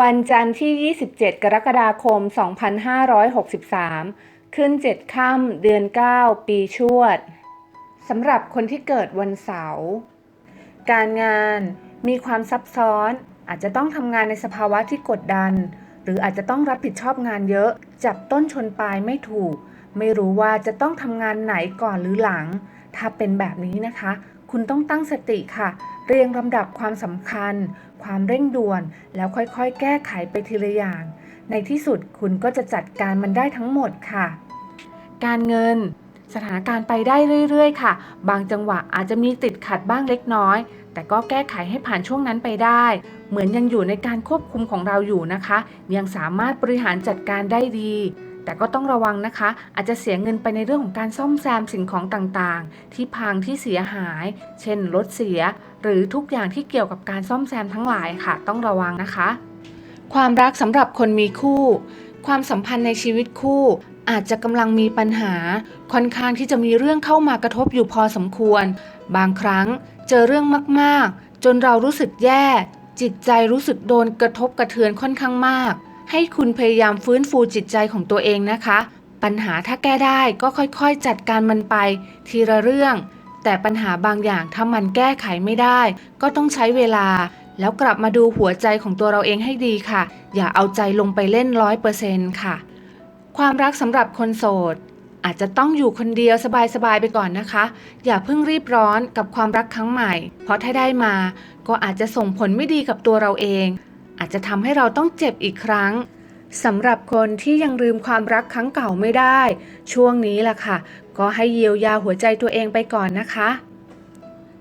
วันจันทร์ที่ 27 กรกฎาคม 2563 ขึ้น 7 ค่ำเดือน 9 ปีชวดสำหรับคนที่เกิดวันเสาร์ การงานมีความซับซ้อน อาจจะต้องทำงานในสภาวะที่กดดัน หรืออาจจะต้องรับผิดชอบงานเยอะ จับต้นชนปลายไม่ถูก ไม่รู้ว่าจะต้องทำงานไหนก่อนหรือหลัง ถ้าเป็นแบบนี้นะคะ คุณต้องตั้งสติค่ะ เรียงลำดับความสำคัญ ความเร่งด่วน แล้วค่อยๆ แก้ไขไปทีละอย่าง ในที่สุดคุณก็จะจัดการมันได้ทั้งหมดค่ะ การเงิน สถานการณ์ไปได้เรื่อยๆ ค่ะ บางจังหวะอาจจะมีติดขัดบ้างเล็กน้อย แต่ก็แก้ไขให้ผ่านช่วงนั้นไปได้ เหมือนยังอยู่ในการควบคุมของเราอยู่นะคะ ยังสามารถบริหารจัดการได้ดีแต่ก็ต้องระวังนะคะ อาจจะเสียเงินไปในเรื่องของการซ่อมแซมสิ่งของต่างๆ ที่พังที่เสียหาย เช่นรถเสีย หรือทุกอย่างที่เกี่ยวกับการซ่อมแซมทั้งหลายค่ะ ต้องระวังนะคะ ความรักสำหรับคนมีคู่ ความสัมพันธ์ในชีวิตคู่ อาจจะกำลังมีปัญหา ค่อนข้างที่จะมีเรื่องเข้ามากระทบอยู่พอสมควร บางครั้งเจอเรื่องมากๆ จนเรารู้สึกแย่ จิตใจรู้สึกโดนกระทบกระเทือนค่อนข้างมาก ให้คุณพยายามฟื้นฟูจิตใจของตัวเองนะคะ ปัญหาถ้าแก้ได้ก็ค่อยๆ จัดการมันไป ทีละเรื่อง แต่ปัญหาบางอย่างถ้ามันแก้ไขไม่ได้ ก็ต้องใช้เวลา แล้วกลับมาดูหัวใจของตัวเราเองให้ดีค่ะ อย่าเอาใจลงไปเล่นร้อยเปอร์เซ็นต์ค่ะ ความรักสำหรับคนโสด อาจจะต้องอยู่คนเดียวสบายๆไปก่อนนะคะ อย่าเพิ่งรีบร้อนกับความรักครั้งใหม่ เพราะถ้าได้มา ก็อาจจะส่งผลไม่ดีกับตัวเราเอง อาจจะทำให้เราต้องเจ็บอีกครั้ง สำหรับคนที่ยังลืมความรักครั้งเก่าไม่ได้ ช่วงนี้ล่ะค่ะ ก็ให้เยียวยาหัวใจตัวเองไปก่อนนะคะ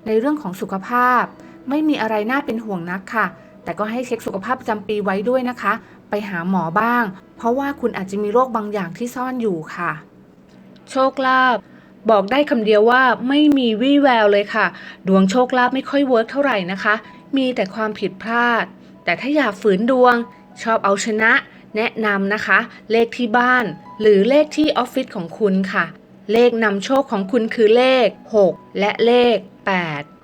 ในเรื่องของสุขภาพ ไม่มีอะไรน่าเป็นห่วงนักค่ะ แต่ก็ให้เช็คสุขภาพประจำปีไว้ด้วยนะคะ ไปหาหมอบ้าง เพราะว่าคุณอาจจะมีโรคบางอย่างที่ซ่อนอยู่ค่ะ โชคลาภบอกได้คำเดียวว่าไม่มีวี่แววเลยค่ะ ดวงโชคลาภไม่ค่อยเวิร์กเท่าไหร่นะคะ มีแต่ความผิดพลาด แต่ถ้าอยากฝืนดวง ชอบเอาชนะ แนะนำนะคะ เลขที่บ้าน หรือเลขที่ออฟฟิศของคุณค่ะ เลขนำโชคของคุณคือเลข 6 และเลข 8